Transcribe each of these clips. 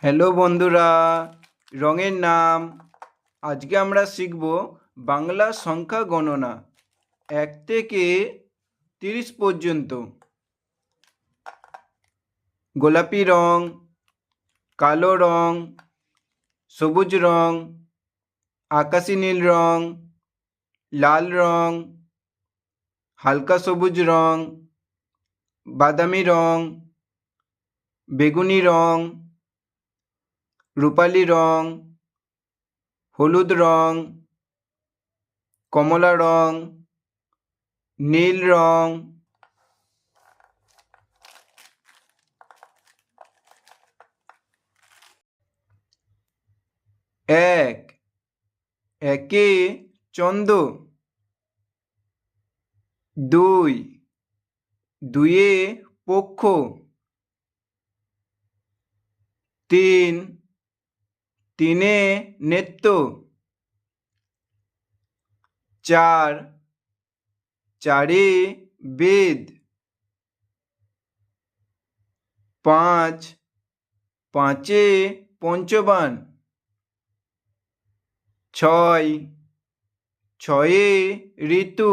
Hello বন্ধুরা। রঙের নাম। আজকে আমরা শিখব বাংলা সংখ্যা গণনা। এক থেকে তিরিশ পর্যন্ত। গোলাপি রং, কালো রং, সবুজ রং, আকাশি নীল রং, লাল রং, হালকা সবুজ রং, বাদামি রং, বেগুনি রং রূপালি রং, হলুদ রং, কমলা রং, নীল রং। এক, একে চন্দ। দুই দুয়ে পক্ষ। তিন তিনে নেত্য। চার চারে বেদ। পাঁচ পাঁচে পঞ্চবান। ছয় ছয়ে ঋতু।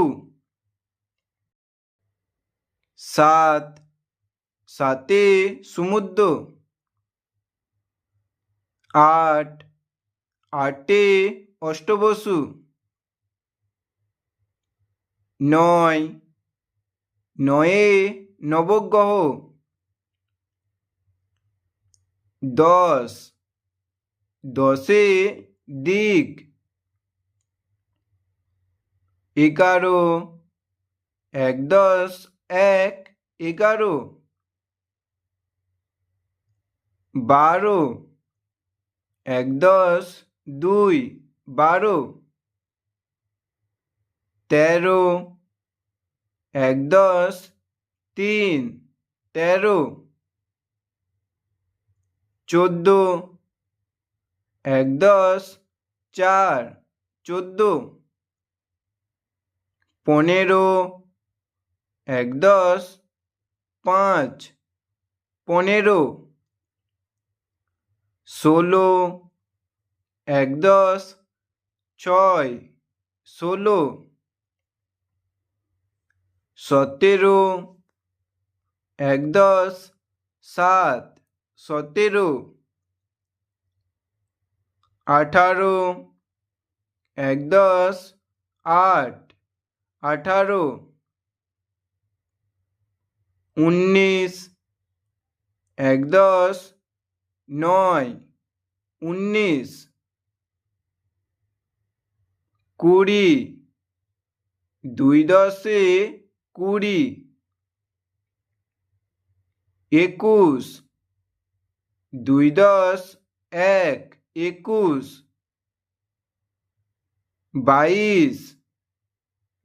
সাত সাতে সমুদ্র। আট, আটে অষ্টবসু। নয়, নয়ে নবগ্রহ। দশ, দশে দিক এগারো এক দশ এক, এগারো। বারো এক, দশ, দুই, বারো, তেরো, এক, দশ, তিন, তেরো, চোদ্দ, এক, দশ, চার, চোদ্দ, পনেরো, এক, দশ, পাঁচ, পনেরো, ষোলো এক দশ, ছয়, ষোলো, সতেরো, এক দশ, সাত, সতেরো, আঠারো, এক দশ, আট, আঠারো, উনিশ, এক দশ, নয়, উনিশ কুড়ি। দুই দশে কুড়ি। একুশ। দুই দশ এক। একুশ। বাইশ।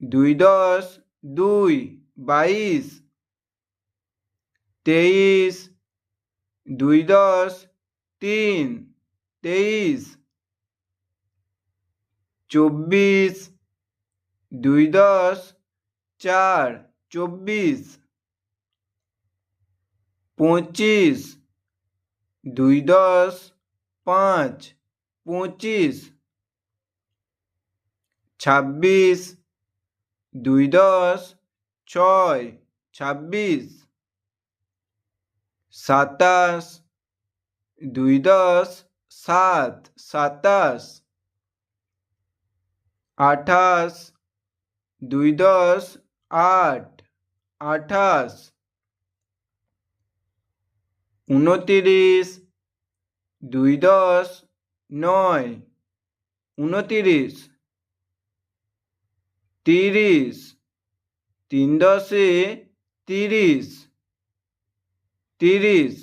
দুই দশ দুই। বাইশ। তেইশ। দুই দশ তিন। তেইশ। চব্বিশ, দুই দশ, চার, চব্বিশ, পঁচিশ, দুই দশ, পাঁচ, পঁচিশ, ছাব্বিশ, দুই দশ, ছয়, ছাব্বিশ, সাতাশ, দুই দশ, সাত, সাতাশ আঠাশ, দুই দশ, আট, আঠাশ, উনতিরিশ, দুই দশ, নয়, উনতিরিশ, তিরিশ, তিন দশে তিরিশ তিরিশ,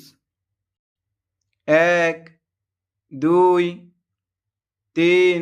এক, দুই, তিন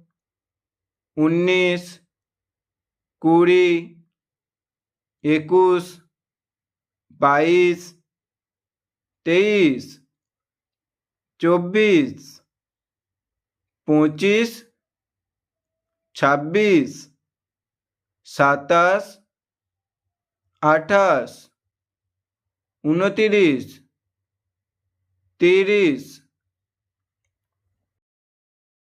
উনিশ কুড়ি একুশ বাইশ তেইশ চব্বিশ পঁচিশ ছাব্বিশ সাতাশ আঠাশ উনতিরিশ তিরিশ